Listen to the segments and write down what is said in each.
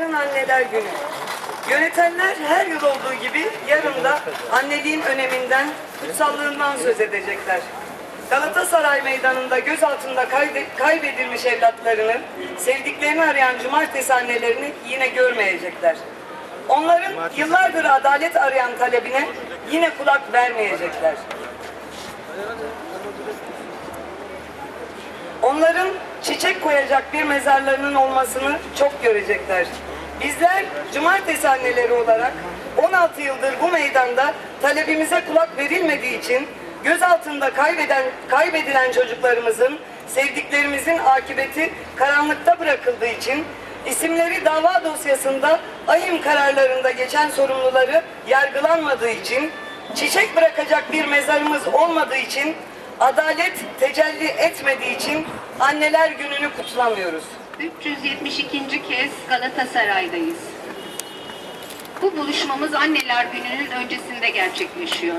Yarın anneler günü. Yönetenler her yıl olduğu gibi yarın da anneliğin öneminden, kutsallığından söz edecekler. Galatasaray Meydanı'nda gözaltında kayde- kaybedilmiş evlatlarını, sevdiklerini arayan cumartesi annelerini yine görmeyecekler. Onların yıllardır adalet arayan talebine yine kulak vermeyecekler. Onların çiçek koyacak bir mezarlarının olmasını çok görecekler. Bizler cumartesi anneleri olarak 16 yıldır bu meydanda talebimize kulak verilmediği için gözaltında kaybeden, kaybedilen çocuklarımızın, sevdiklerimizin akıbeti karanlıkta bırakıldığı için isimleri dava dosyasında ahim kararlarında geçen sorumluları yargılanmadığı için çiçek bırakacak bir mezarımız olmadığı için adalet tecelli etmediği için anneler gününü kutlamıyoruz. 372. kez Galatasaray'dayız. Bu buluşmamız Anneler Günü'nün öncesinde gerçekleşiyor.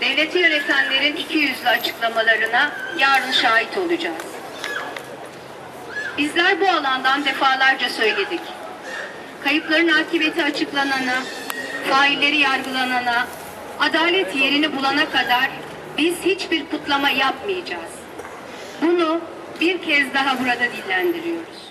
Devleti yönetenlerin iki yüzlü açıklamalarına yarın şahit olacağız. Bizler bu alandan defalarca söyledik. Kayıpların akıbeti açıklanana, failleri yargılanana, adalet yerini bulana kadar biz hiçbir kutlama yapmayacağız. Bunu bir kez daha burada dillendiriyoruz.